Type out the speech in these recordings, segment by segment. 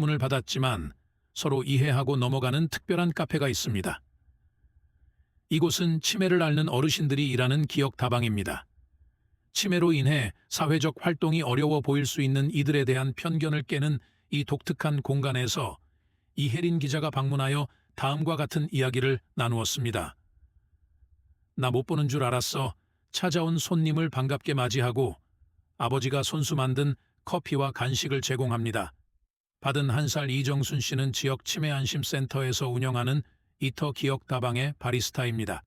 문을 받았지만 서로 이해하고 넘어가는 특별한 카페가 있습니다. 이곳은 치매를 앓는 어르신들이 일하는 기억 다방입니다. 치매로 인해 사회적 활동이 어려워 보일 수 있는 이들에 대한 편견을 깨는 이 독특한 공간에서 이혜린 기자가 방문하여 다음과 같은 이야기를 나누었습니다. 나 못 보는 줄 알았어. 찾아온 손님을 반갑게 맞이하고 아버지가 손수 만든 커피와 간식을 제공합니다. 받은 한 살 이정순 씨는 지역 치매 안심센터에서 운영하는 이터 기억 다방의 바리스타입니다.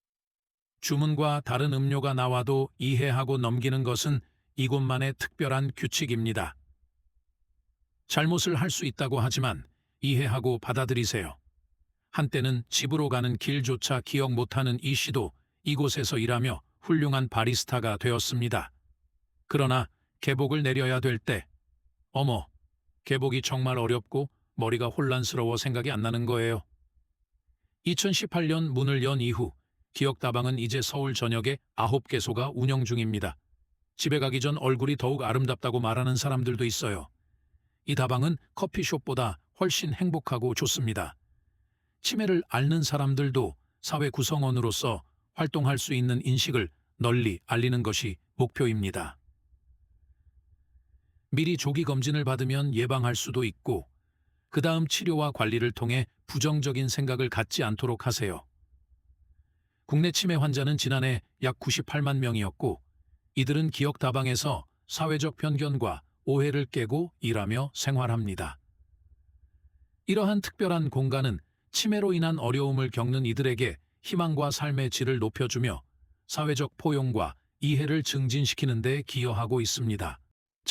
주문과 다른 음료가 나와도 이해하고 넘기는 것은 이곳만의 특별한 규칙입니다. 잘못을 할 수 있다고 하지만 이해하고 받아들이세요. 한때는 집으로 가는 길조차 기억 못하는 이 씨도 이곳에서 일하며 훌륭한 바리스타가 되었습니다. 그러나 개복을 내려야 될 때, 어머, 개복이 정말 어렵고 머리가 혼란스러워 생각이 안 나는 거예요. 2018년 문을 연 이후 기억다방은 이제 서울 전역에 9개소가 운영 중입니다. 집에 가기 전 얼굴이 더욱 아름답다고 말하는 사람들도 있어요. 이 다방은 커피숍보다 훨씬 행복하고 좋습니다. 치매를 앓는 사람들도 사회 구성원으로서 활동할 수 있는 인식을 널리 알리는 것이 목표입니다. 미리 조기 검진을 받으면 예방할 수도 있고 그 다음 치료와 관리를 통해 부정적인 생각을 갖지 않도록 하세요. 국내 치매 환자는 지난해 약 98만 명이었고 이들은 기억 다방에서 사회적 편견과 오해를 깨고 일하며 생활합니다. 이러한 특별한 공간은 치매로 인한 어려움을 겪는 이들에게 희망과 삶의 질을 높여주며 사회적 포용과 이해를 증진시키는 데 기여하고 있습니다.